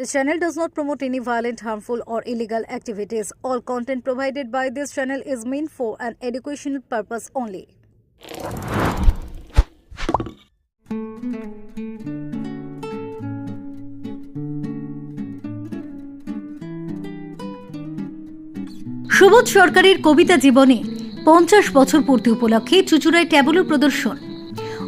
This channel does not promote any violent, harmful, or illegal activities. All content provided by this channel is meant for an educational purpose only. Subodh সরকারের কবিতা জীবনে পঞ্চাশ বছর পূর্তি উপলক্ষে চুচুড়ায় tableau প্রদর্শন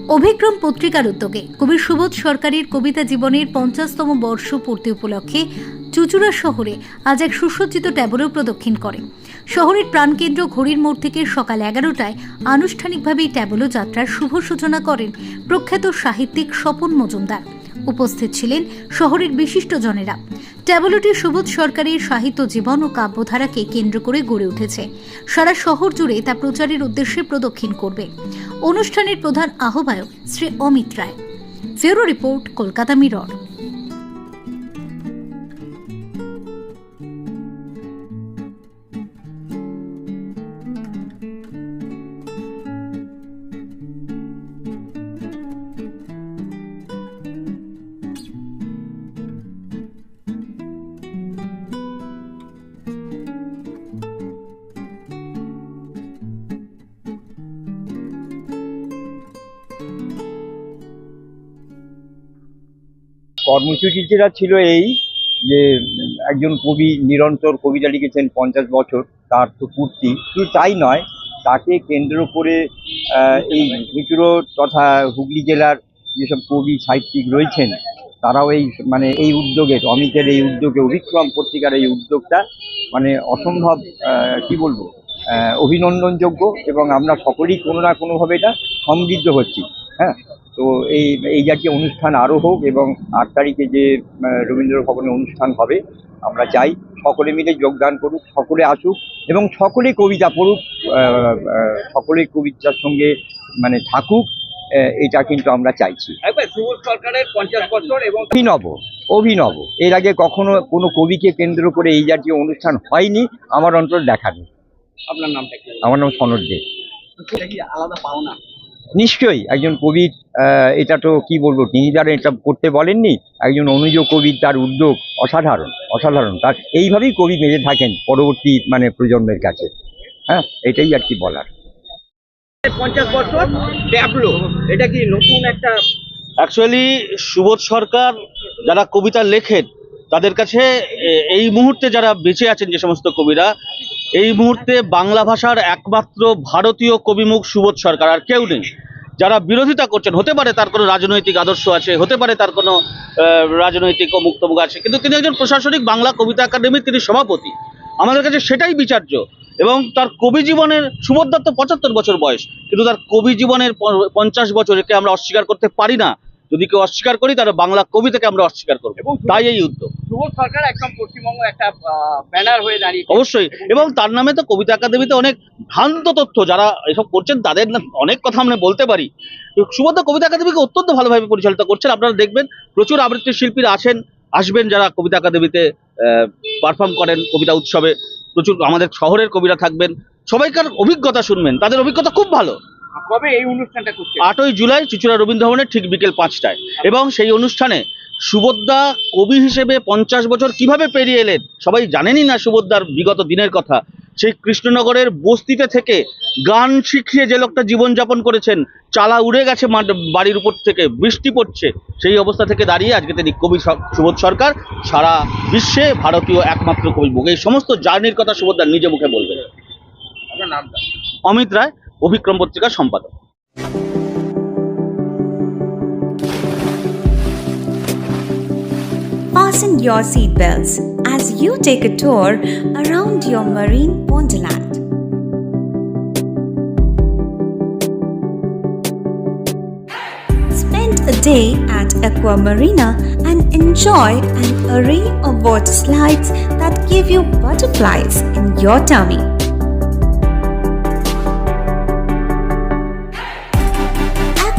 অভিক্রম পত্রিকার উদ্যোগে কবি সুবোধ সরকারের কবিতা জীবনের পঞ্চাশতম বর্ষ পূর্তি উপলক্ষে চুচুড়া শহরে আজ এক সুসজ্জিত ট্যাবলো প্রদক্ষিণ করে। শহরের প্রাণকেন্দ্র ঘড়ির মোড় থেকে সকাল এগারোটায় আনুষ্ঠানিকভাবে এই ট্যাবলো যাত্রার শুভ সূচনা করেন প্রখ্যাত সাহিত্যিক স্বপন মজুমদার। উপস্থিত ছিলেন শহরের বিশিষ্টজনেরা। ট্যাবলোটি সুবোধ সরকারের সাহিত্য জীবন ও কাব্যধারাকে কেন্দ্র করে গড়ে উঠেছে। সারা শহর জুড়ে তা প্রচারের উদ্দেশ্যে প্রদক্ষিণ করবে। অনুষ্ঠানের প্রধান আহ্বায়ক শ্রী অমিত রায়। ফেরো রিপোর্ট, কলকাতা মিরর। কর্মসূচিটা ছিল এই যে একজন কবি নিরন্তর কবিতা লিখেছেন পঞ্চাশ বছর, তার তো পূর্তি। শুধু তাই নয়, তাকে কেন্দ্র করে এই মিচুরো তথা হুগলি জেলার যেসব কবি সাহিত্যিক রয়েছেন, তারাও এই মানে এই উদ্যোগে, অমিতের এই উদ্যোগে, অভিক্রম পত্রিকার এই উদ্যোগটা মানে অসম্ভব কি বলব অভিনন্দনযোগ্য এবং আমরা সকলেই কোনো না কোনোভাবে এটা সমৃদ্ধ হচ্ছি। হ্যাঁ? তো এই এই জাতীয় অনুষ্ঠান আরও হোক এবং আট তারিখে যে আহ, রবীন্দ্র ভবনে অনুষ্ঠান হবে আমরা চাই সকলে মিলে যোগদান করুক সকলে আসুক এবং সকলে কবিতা পড়ুক আহ, আহ, সকলে কবিতার সঙ্গে মানে থাকুক আহ, এটা কিন্তু আমরা চাইছি। সরকারের পঞ্চাশ বছর এবং অভিনব অভিনব। এর আগে কখনো কোনো কবিকে কেন্দ্র করে এই জাতীয় অনুষ্ঠান হয়নি আমার অন্তর দেখা নেই। আপনার নামটা আমার নাম সনদ দে। আলাদা পাওনা? নিশ্চয়ই একজন কবির আহ, এটা তো কি বলব তিনি যারা এটা করতে বলেননি একজন অনুজ কবির তার উদ্যোগ অসাধারণ অসাধারণ। তার এইভাবেই কবি বেঁচে থাকেন পরবর্তী মানে প্রজন্মের কাছে। হ্যাঁ এটাই আর কি বলার। পঞ্চাশ বছর ট্যাবলো এটা কি নতুন একটা? অ্যাকচুয়ালি সুবোধ সরকার যারা কবিতা লেখেন তাদের কাছে এই মুহূর্তে যারা বেঁচে আছেন যে সমস্ত কবিরা এই মুহূর্তে বাংলা ভাষার একমাত্র ভারতীয় কবিমুখ সুবোধ সরকার, আর কেউ নেই। যারা বিরোধিতা করছেন, হতে পারে তার কোনো রাজনৈতিক আদর্শ আছে, হতে পারে তার কোনো রাজনৈতিক মুক্তমুখ আছে, কিন্তু তিনি একজন প্রশাসনিক বাংলা কবিতা একাডেমির তিনি সভাপতি। আমাদের কাছে সেটাই বিচার্য। এবং তার কবি জীবনের সুবোধার তো পঁচাত্তর বছর বয়স, কিন্তু তার কবি জীবনের পঞ্চাশ বছর একে আমরা অস্বীকার করতে পারি না। যদি কেউ অস্বীকার করি তাহলে বাংলা কবিতাকে আমরা অস্বীকার করব। এবং তাই এই উদ্যোগ। সরকার একদম পশ্চিমবঙ্গ একটা ব্যানার হয়ে দাঁড়িয়ে অবশ্যই। এবং তার নামে তো কবিতা একাডেমিতে অনেক ভ্রান্ত তথ্য যারা এসব করছেন তাদের অনেক কথা আমরা বলতে পারি। সুবোধ কবিতা একাডেমিকে অত্যন্ত ভালোভাবে পরিচালিত করছেন। আপনারা দেখবেন প্রচুর আবৃত্তি শিল্পীরা আছেন আসবেন যারা কবিতা একাডেমিতে পারফর্ম করেন কবিতা উৎসবে। প্রচুর আমাদের শহরের কবিরা থাকবেন। সবাইকার অভিজ্ঞতা শুনবেন। তাদের অভিজ্ঞতা খুব ভালো। কবে এই অনুষ্ঠানটা করছে আটই জুলাই চুচুড়া রবীন্দ্র ভবনে ঠিক বিকেল পাঁচটায়। এবং সেই অনুষ্ঠানে সুবোধদা কবি হিসেবে পঞ্চাশ বছর কীভাবে পেরিয়ে এলেন সবাই জানেনই না সুবোধদার বিগত দিনের কথা। সেই কৃষ্ণনগরের বস্তিতে থেকে গান শিখিয়ে যে লোকটা জীবনযাপন করেছেন চালা উড়ে গেছে মাঠ- বাড়ির উপর থেকে বৃষ্টি পড়ছে সেই অবস্থা থেকে দাঁড়িয়ে আজকে তিনি কবি সুবোধ সরকার সারা বিশ্বে ভারতীয় একমাত্র কবি। মুখ এই সমস্ত জার্নির কথা সুবোধদার নিজে মুখে বলবেন। অমিত রায়। অভিক্রম পত্রিকার সম্পাদক Fasten your seatbelts as you take a tour around your marine wonderland. Spend a day at Aqua Marina and enjoy an array of water slides that give you butterflies in your tummy.